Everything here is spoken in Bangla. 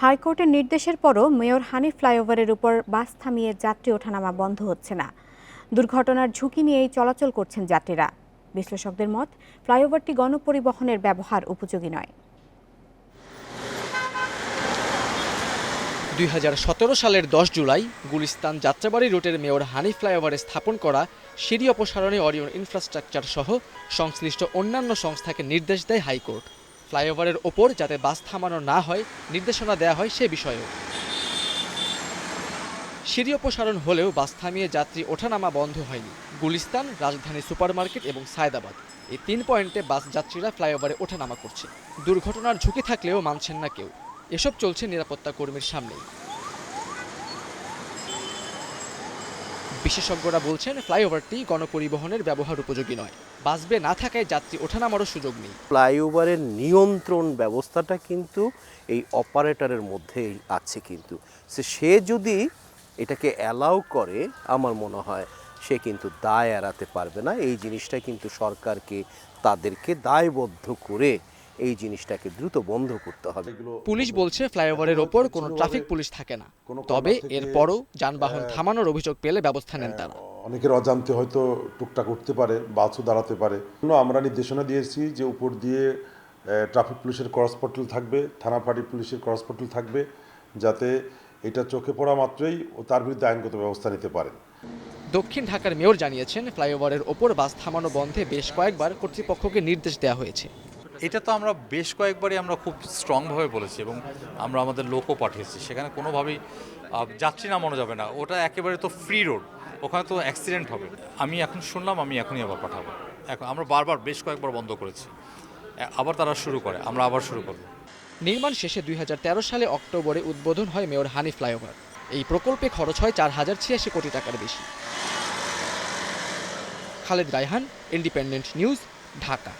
হাইকোর্টের নির্দেশের পরও মেয়র হানি ফ্লাইওভারের উপর বাস থামিয়ে যাত্রী ওঠানামা বন্ধ হচ্ছে না। দুর্ঘটনার ঝুঁকি নিয়েই চলাচল করছেন যাত্রীরা। বিশ্লেষকদের মত, ফ্লাইওভারটি গণপরিবহনের ব্যবহার উপযোগী নয়। দুই সালের দশ জুলাই গুলিস্তান যাত্রাবাড়ি রুটের মেয়র হানি ফ্লাইওভারে স্থাপন করা সিঁড়ি অপসারণে অরিয়ন ইনফ্রাস্ট্রাকচার সহ সংশ্লিষ্ট অন্যান্য সংস্থাকে নির্দেশ দেয় হাইকোর্ট। ফ্লাইওভারের ওপর যাতে বাস থামানো না হয়, নির্দেশনা দেয়া হয় সে বিষয়েও। সিঁড়ি অপসারণ হলেও বাস থামিয়ে যাত্রী ওঠানামা বন্ধ হয়নি। গুলিস্তান, রাজধানী সুপারমার্কেট এবং সায়দাবাদ। এই তিন পয়েন্টে বাস যাত্রীরা ফ্লাইওভারে ওঠানামা করছে। দুর্ঘটনার ঝুঁকি থাকলেও মানছেন না কেউ। এসব চলছে নিরাপত্তা কর্মীর সামনেই। বিশেষজ্ঞরা বলছেন, ফ্লাইওভারটি গণপরিবহনের ব্যবহার উপযোগী নয়। বাসবে না থাকায় যাত্রী ওঠানামারও সুযোগ নেই। ফ্লাইওভারের নিয়ন্ত্রণ ব্যবস্থাটা কিন্তু এই অপারেটরের মধ্যেই আছে কিন্তু। সে যদি এটাকে অ্যালাউ করে, আমার মনে হয় সে কিন্তু দায় এড়াতে পারবে না। এই জিনিসটা কিন্তু সরকারকে তাদেরকে দায়বদ্ধ করে এই জিনিসটাকে দ্রুত বন্ধ করতে হবে। পুলিশ বলছে ফ্লাইওভারের ওপর কোনো ট্রাফিক পুলিশ থাকে না। তবে এরপরও যানবাহন থামানোর অভিযোগ পেলে ব্যবস্থা নেন তারা। অনেকের অজান্তে হয়তো টুকটাক উঠতে পারে বাসও দাঁড়াতে পারে। আমরা নির্দেশনা দিয়েছি যে উপর দিয়ে ট্রাফিক পুলিশের ক্রস পটল থাকবে থানা পার্টি পুলিশের ক্রস পটল থাকবে যাতে এটা চোখে পড়া মাত্রই ও তার বিরুদ্ধে আইনগত ব্যবস্থা নিতে পারেন। দক্ষিণ ঢাকার মেয়র জানিয়েছেন ফ্লাইওভারের ওপর বাস থামানো বন্ধে বেশ কয়েকবার কর্তৃপক্ষকে নির্দেশ দেওয়া হয়েছে। এটা তো আমরা বেশ কয়েকবারই আমরা খুব স্ট্রংভাবে বলেছি এবং আমরা আমাদের লোকও পাঠিয়েছি। সেখানে কোনোভাবেই যাত্রী নামানো যাবে না। ওটা একেবারে তো ফ্রি রোড ওখানে তো অ্যাক্সিডেন্ট হবে। আমি এখন শুনলাম আমি এখনই আবার পাঠাবো। এখন আমরা বারবার বেশ কয়েকবার বন্ধ করেছি। আবার তারা শুরু করে আমরা আবার শুরু করব। নির্মাণ শেষে দুই হাজার তেরো সালে অক্টোবরে উদ্বোধন হয় মেয়র হানি ফ্লাইওভার। এই প্রকল্পে খরচ হয় চার হাজার ছিয়াশি কোটি টাকার বেশি। Khaled Raihan Independent News Dhaka.